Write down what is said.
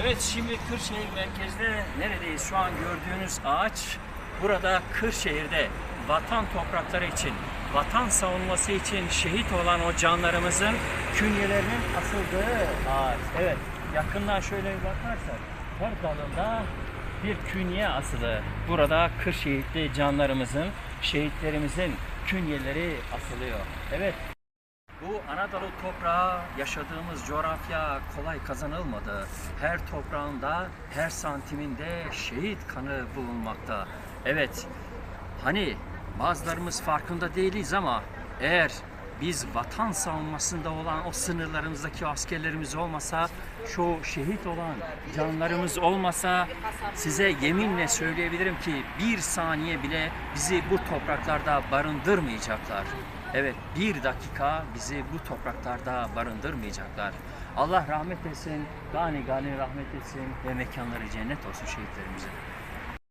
Evet şimdi Kırşehir merkezde neredeyiz? Şu an gördüğünüz ağaç burada Kırşehir'de vatan toprakları için, vatan savunması için şehit olan o canlarımızın künyelerinin asıldığı ağaç. Evet yakından şöyle bir bakarsak her dalında bir künye asılı. Burada Kırşehir'de canlarımızın, şehitlerimizin künyeleri asılıyor. Evet bu Anadolu toprağı yaşadığımız coğrafya kolay kazanılmadı. Her toprağında, her santiminde şehit kanı bulunmakta. Evet, hani bazılarımız farkında değiliz ama eğer biz vatan savunmasında olan o sınırlarımızdaki askerlerimiz olmasa, şu şehit olan canlarımız olmasa size yeminle söyleyebilirim ki bir saniye bile bizi bu topraklarda barındırmayacaklar. Evet bir dakika bizi bu topraklarda barındırmayacaklar. Allah rahmet etsin, gani gani rahmet etsin ve mekanları cennet olsun şehitlerimizin.